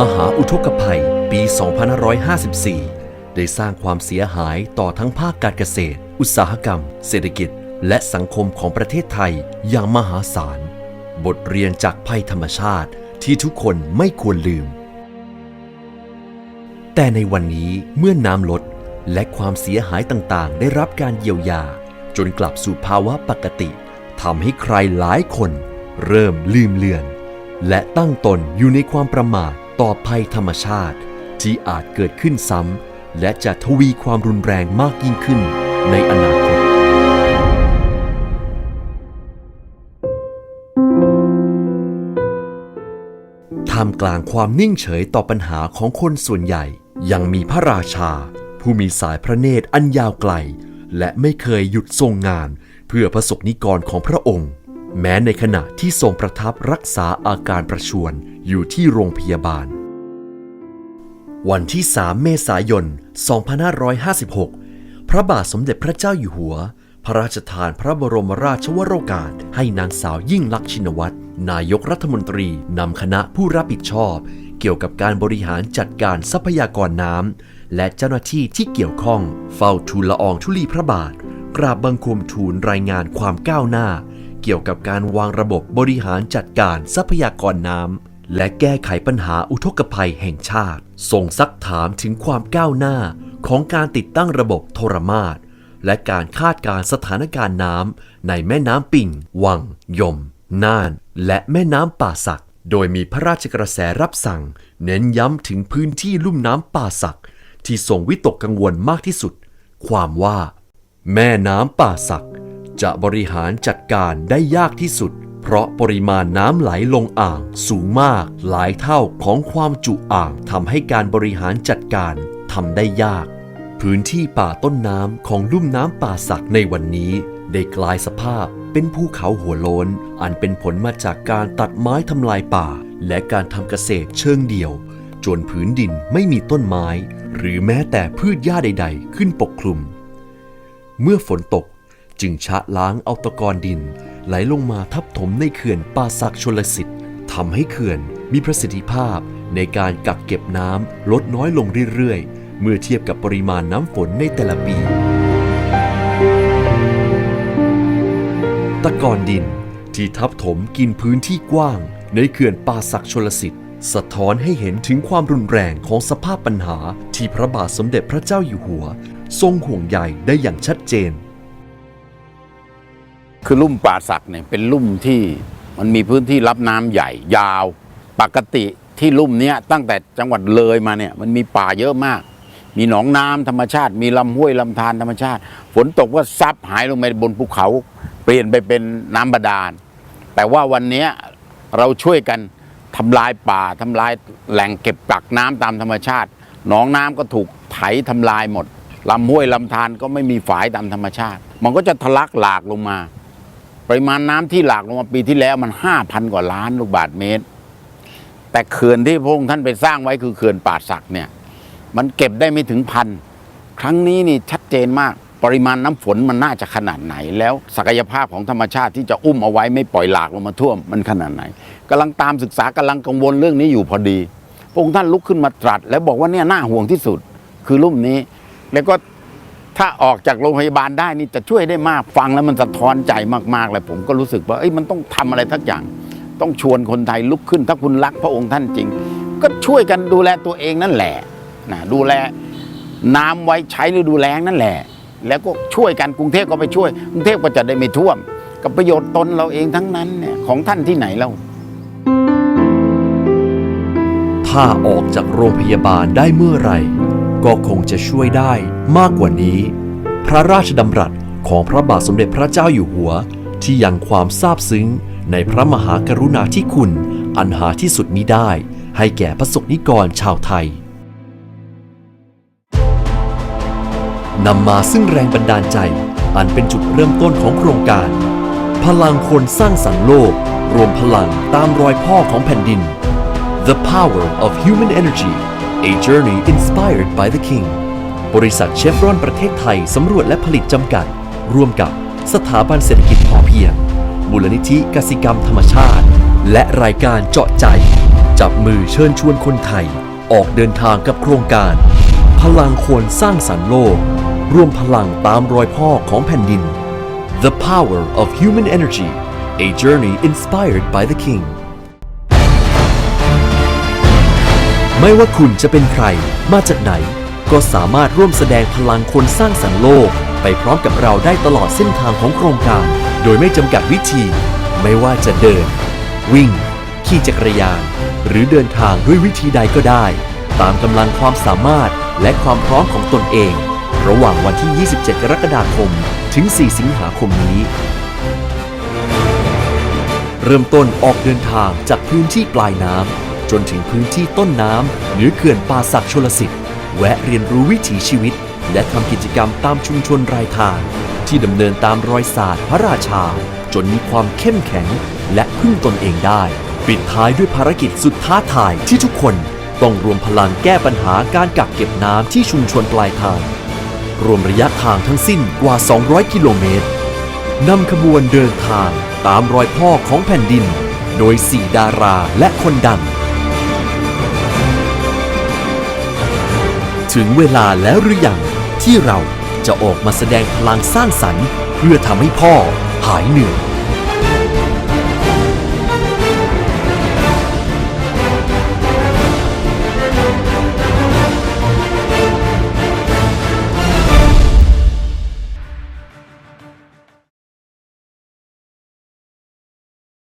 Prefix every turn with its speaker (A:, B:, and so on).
A: มหาอุทกภัยปี 2554 ได้สร้างความเสียหายต่อทั้งภาคการเกษตร อุตสาหกรรม เศรษฐกิจ และสังคมของประเทศไทยอย่างมหาศาล บทเรียนจากภัยธรรมชาติที่ทุกคนไม่ควรลืม แต่ในวันนี้เมื่อน้ำลดและความเสียหายต่างๆ ได้รับการเยียวยา จนกลับสู่ภาวะปกติทำให้ใครหลายคน เริ่มลืมเลือน และตั้งตนอยู่ในความประมาท ต่อภัยธรรมชาติที่อาจเกิดขึ้นซ้ำและจะทวีความรุนแรงมากยิ่งขึ้นในอนาคต ท่ามกลางความนิ่งเฉยต่อปัญหาของคนส่วนใหญ่ ยังมีพระราชา ผู้มีสายพระเนตรอันยาวไกล และไม่เคยหยุดทรงงานเพื่อพระสกนิกรของพระองค์ แม้ในขณะที่ทรงประทับรักษาอาการประชวรอยู่ที่โรงพยาบาล วันที่ 3 เมษายน 2556 พระบาทสมเด็จพระเจ้าอยู่หัว พระราชทานพระบรมราชวโรกาส ให้นางสาวยิ่งลักษณ์ชินวัตร นายกรัฐมนตรีนำคณะผู้รับผิดชอบ เกี่ยวกับการบริหารจัดการทรัพยากรน้ำและเจ้าหน้าที่ที่เกี่ยวข้อง เฝ้าทูลละอองธุลีพระบาท กราบบังคมทูลรายงานความก้าวหน้า เกี่ยวกับการวางระบบบริหารจัดการทรัพยากรน้ำและแก้ไขปัญหาอุทกภัยแห่งชาติ ส่งซักถามถึงความก้าวหน้าของการติดตั้งระบบโทรมาศและการคาดการสถานการณ์น้ำในแม่น้ำปิ่ง วัง ยม น่าน และแม่น้ำป่าสัก โดยมีพระราชกระแสรับสั่ง เน้นย้ำถึงพื้นที่ลุ่มน้ำป่าสัก ที่ส่งวิตกกังวลมากที่สุด ความว่า แม่น้ำป่าสัก จะบริหารจัดการได้ยากที่สุด เพราะปริมาณน้ำไหลลงอ่างสูงมาก หลายเท่าของความจุอ่างทำให้การบริหารจัดการทำได้ยาก พื้นที่ป่าต้นน้ำของลุ่มน้ำป่าสักในวันนี้ ได้กลายสภาพเป็นภูเขาหัวโล้น อันเป็นผลมาจากการตัดไม้ทำลายป่า และการทำเกษตรเชิงเดี่ยว จนพื้นดินไม่มีต้นไม้ หรือแม้แต่พืชหญ้าใด ๆ ขึ้นปกคลุม เมื่อฝนตก จึงชะล้างเอาตะกอนดิน ไหลลงมาทับถมในเขื่อนป่าสักชลสิทธิ์ทำให้เขื่อนมีประสิทธิภาพในการกักเก็บน้ำลดน้อยลงเรื่อยๆ เมื่อเทียบกับปริมาณน้ำฝนในแต่ละปี ตะกอนดินที่ทับถมกินพื้นที่กว้าง ในเขื่อนป่าสักชลสิทธิ์สะท้อนให้เห็นถึงความรุนแรงของสภาพปัญหาที่พระบาทสมเด็จพระเจ้าอยู่หัว ทรงห่วงใยได้อย่างชัดเจน
B: คือลุ่มป่าสักเนี่ยเป็นลุ่มที่มันมีพื้นที่รับน้ำใหญ่ยาว ปกติที่ลุ่มเนี้ยตั้งแต่จังหวัดเลยมาเนี่ยมันมีป่าเยอะมาก มีหนองน้ำธรรมชาติ มีลำห้วยลำธารธรรมชาติ ฝนตกก็ซับหายลงไปบนภูเขา เปลี่ยนไปเป็นน้ำบาดาล แต่ว่าวันนี้เราช่วยกันทำลายป่าทำลายแหล่งเก็บกักน้ำตามธรรมชาติ หนองน้ำก็ถูกไถทำลายหมดลำห้วยลำธารก็ไม่มีฝายตามธรรมชาติ มันก็จะทะลักหลากลงมา ปริมาณน้ำที่หลากลงมาปีที่แล้วมันห้าพันกว่าล้านลูกบาศก์เมตร แต่เขื่อนที่พระองค์ท่านไปสร้างไว้คือเขื่อนป่าสักเนี่ย มันเก็บได้ไม่ถึงพันครั้งนี้นี่ชัดเจนมาก ปริมาณน้ำฝนมันน่าจะขนาดไหน แล้วศักยภาพของธรรมชาติที่จะอุ้มเอาไว้ไม่ปล่อยหลากลงมาท่วมมันขนาดไหนกำลังตามศึกษากำลังกังวลเรื่องนี้อยู่พอดีพระองค์ท่านลุกขึ้นมาตรัส แล้วบอกว่าเนี่ยน่าห่วงที่สุดคือลุ่มนี้ แล้วก็ ถ้าออกจากโรงพยาบาลได้นี่จะช่วยได้มากฟังแล้วมันสะท้อนใจมากๆเลยผมก็รู้สึกว่าเอ้ยมันต้องทำอะไรทักอย่าง ต้องชวนคนไทยลุกขึ้นถ้าคุณรักพระองค์ท่านจริง ก็ช่วยกันดูแลตัวเองนั่นแหละนะดูแลน้ำไว้ใช้ฤดูแล้งนั่นแหละ แล้วก็ช่วยกันกรุงเทพก็ไปช่วยกรุงเทพก็จะได้ไม่ท่วม กับประโยชน์ตนเราเองทั้งนั้นเนี่ยของท่านที่ไหนเรา
A: ถ้าออกจากโรงพยาบาลได้เมื่อไหร่ ก็คงจะช่วยได้มากกว่านี้ พระราชดำรัสของพระบาทสมเด็จพระเจ้าอยู่หัว ที่ยังความซาบซึ้งในพระมหากรุณาธิคุณ อันหาที่สุดมิได้ ให้แก่พระสกนิกรชาวไทยนำมาซึ่งแรงบันดาลใจ อันเป็นจุดเริ่มต้นของโครงการ พลังคนสร้างสรรค์โลก รวมพลังตามรอยพ่อของแผ่นดิน The Power of Human Energy A Journey Inspired by the King บริษัทเชฟรอนประเทศไทยสำรวจและผลิตจำกัด ร่วมกับสถาบันเศรษฐกิจพอเพียง มูลนิธิกสิกรรมธรรมชาติ และรายการเจาะใจ จับมือเชิญชวนคนไทย ออกเดินทางกับโครงการ พลังคนสร้างสรรค์โลก ร่วมพลังตามรอยพ่อของแผ่นดิน The Power of Human Energy A Journey Inspired by the King ไม่ว่าคุณจะเป็นใคร มาจากไหน ก็สามารถร่วมแสดงพลังคนสร้างสรรค์โลก ไปพร้อมกับเราได้ตลอดเส้นทางของโครงการ โดยไม่จำกัดวิธี ไม่ว่าจะเดิน วิ่ง ขี่จักรยาน หรือเดินทางด้วยวิธีใดก็ได้ ตามกำลังความสามารถและความพร้อมของตนเอง ระหว่างวันที่ 27 กรกฎาคม ถึง 4 สิงหาคมนี้ เริ่มต้นออกเดินทางจากพื้นที่ปลายน้ำ จนถึงพื้นที่ต้นน้ำหนือเขื่อนป่าศักดิ์ชลสิทธิ์แวะเรียนรู้วิถีชีวิต และทำกิจกรรมตามชุมชนรายทาง ที่ดำเนินตามรอยศาสตร์พระราชา จนมีความเข้มแข็ง และพึ่งตนเองได้ ปิดท้ายด้วยภารกิจสุดท้าทายที่ทุกคนต้องรวมพลังแก้ปัญหาการกักเก็บน้ำที่ชุมชนปลายทาง รวมระยะทางทั้งสิ้นกว่า 200 กิโลเมตรนำขบวนเดินทางตามรอยพ่อของแผ่นดิน โดย4ดาราและคนดัง ถึงเวลาแล้วหรือยังที่เราจะออกมาแสดงพลังสร้างสรรค์ เพื่อทำให้พ่อหายเหนื่อย